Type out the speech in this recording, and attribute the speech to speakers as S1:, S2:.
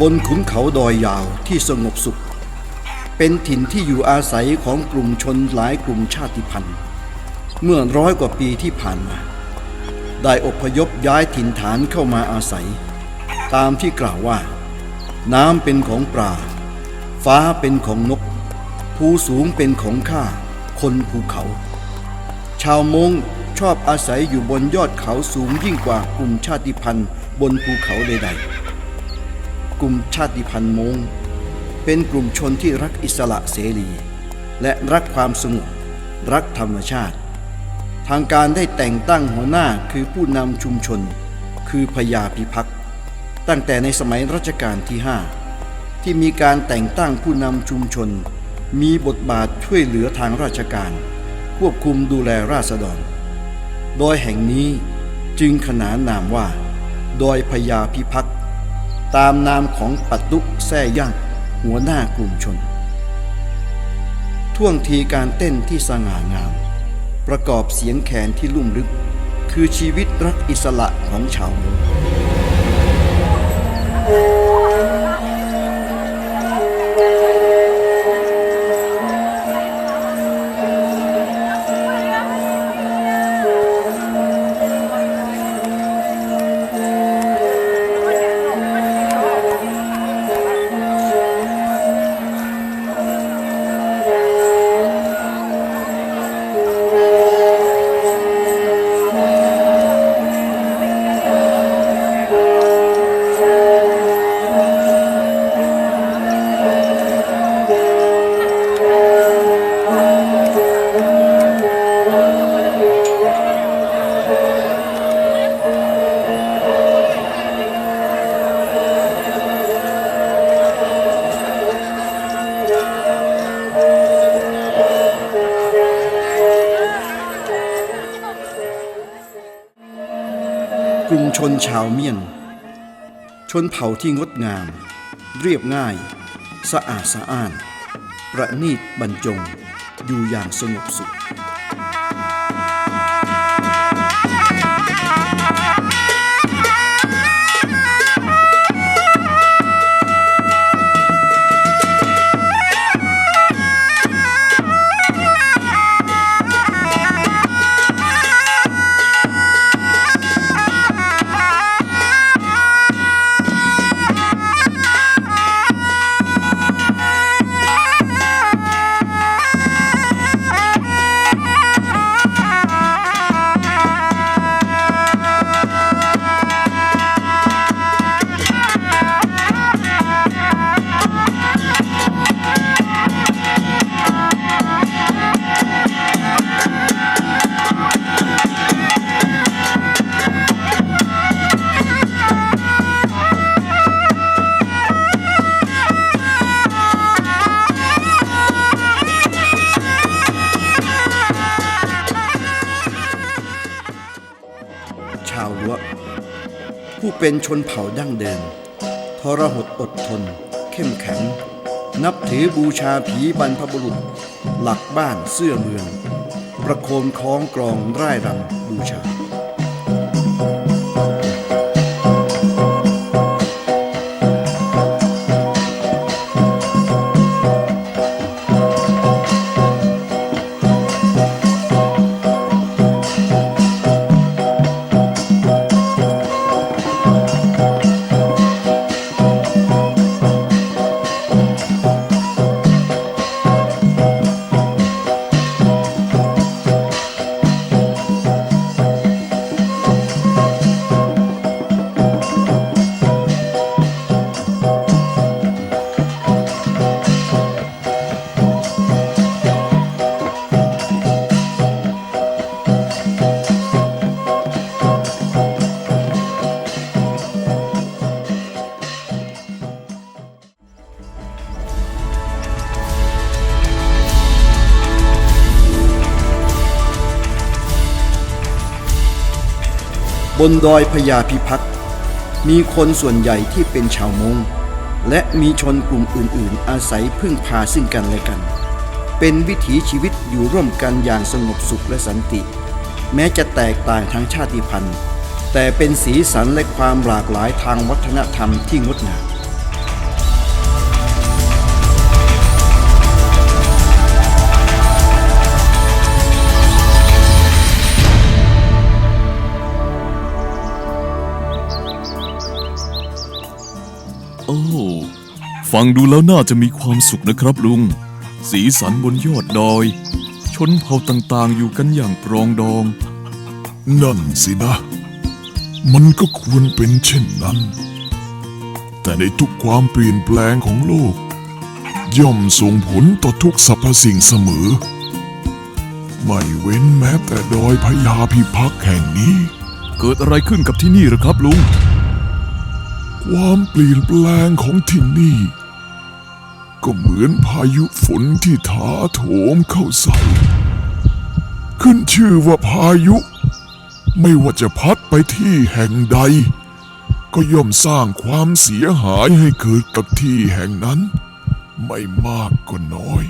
S1: บนขุนเขาดอยยาวที่สงบสุข เป็นถิ่นที่อยู่อาศัยของกลุ่มชนหลายกลุ่มชาติพันธุ์ เมื่อร้อยกว่าปีที่ผ่านมา ได้อพยพย้ายถิ่นฐานเข้ามาอาศัย ตามที่กล่าวว่า น้ำเป็นของปลาฟ้าเป็นของนก ภูสูงเป็นของข้า คนภูเขา ชาวมงชอบอาศัยอยู่บนยอดเขาสูงยิ่งกว่ากลุ่มชาติพันธุ์บนภูเขาใดๆ กลุ่มชาติพันธุ์มงเป็นกลุ่มชนที่รักอิสระเสรี และรักความสงบรักธรรมชาติ ทางการได้แต่งตั้งหัวหน้าคือผู้นำชุมชน คือพญาพิพักษ์ตั้งแต่ในสมัยรัชกาลที่ 5 ที่มีการแต่งตั้งผู้นำชุมชน มีบทบาทช่วยเหลือทางราชการ ควบคุมดูแลราษฎร โดยแห่งนี้จึงขนานนามว่า ดอยพญาพิพักษ์ ตามนามของปัตุกแซ่ย่างหัวหน้ากลุ่มชน ท่วงทีการเต้นที่สง่างาม ประกอบเสียงแขนที่ลุ่มลึก คือชีวิตรักอิสระของชาวมง ชนชาวเมียน ชนเผ่าที่งดงาม เรียบง่าย สะอาดสะอ้าน ประณีตบรรจง อยู่อย่างสงบสุขาวล้วผู้เป็นชนเผ่าดั้งเดิมทรหดอดทน เข้มแข็ง นับถือบูชาผีบรรพบุรุษ หลักบ้านเสื้อเมือง ประโคมคล้องกรองร่ายรำบูชา บนดอยพญาพิพักษ์มีคนส่วนใหญ่ที่เป็นชาวมงและมีชนกลุ่มอื่นๆ อาศัยพึ่งพาซึ่งกันและกัน เป็นวิถีชีวิตอยู่ร่วมกันอย่างสงบสุขและสันติ แม้จะแตกต่างทางชาติพันธุ์ แต่เป็นสีสันและความหลากหลายทางวัฒนธรรมที่งดงาม
S2: ฟังดูแล้วน่าจะมีความสุขนะครับลุง สีสันบนยอดดอย ชนเผ่าต่างๆอยู่กันอย่างปรองดอง
S3: นั่นสินะ มันก็ควรเป็นเช่นนั้น แต่ในทุกความเปลี่ยนแปลงของโลก ย่อมส่งผลต่อทุกสรรพสิ่งเสมอ ไม่เว้นแม้แต่ดอยพญาพิพักษ์แห่งนี้
S2: เกิดอะไรขึ้นกับที่นี่หรือครับลุง
S3: ความเปลี่ยนแปลงของที่นี่ ก็เหมือนพายุฝนที่ถาโถมเข้าใส่ ขึ้นชื่อว่าพายุ ไม่ว่าจะพัดไปที่แห่งใด ก็ย่อมสร้างความเสียหายให้เกิดกับที่แห่งนั้น ไม่มากก็น้อย